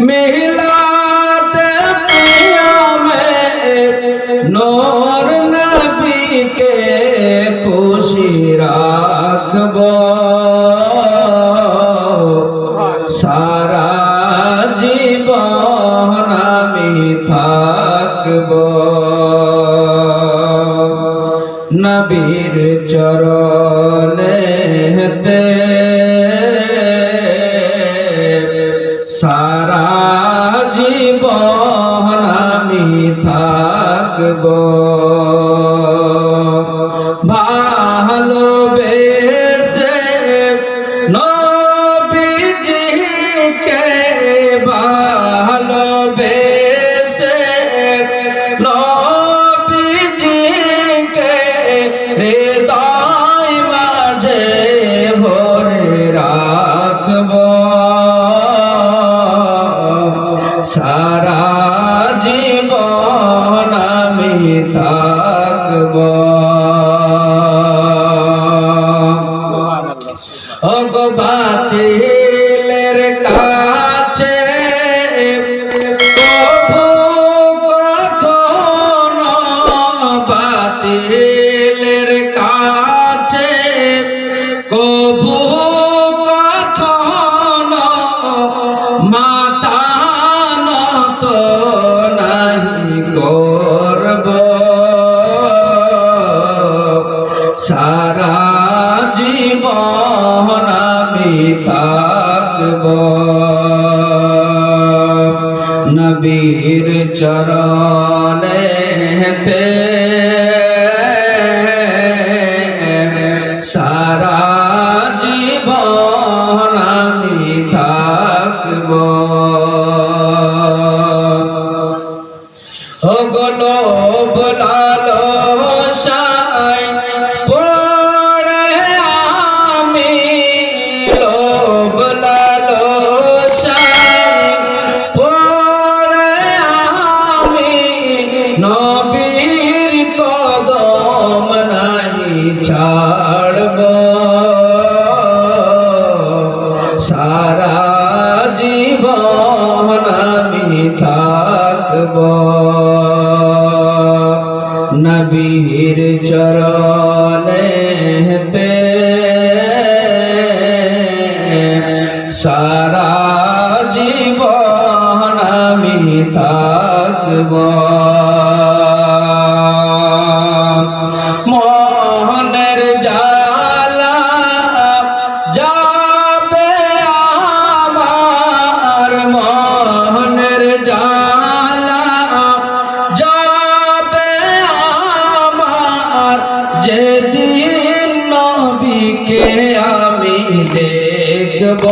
মিলাতে পিয়ামে নূর খুশি রাখব। সারা জীবন আমি থাকব। নবীর চরণে সারা জীবন আমি থাকব। ভালোবেসে সারা জীবন আমি থাকব। নবীর চরণে হেতে সারা জীবন আমি থাকব হগলো বলালো থাকব নবীর চরণে হেতে সারা জীবন আমি থাকব। দেখব।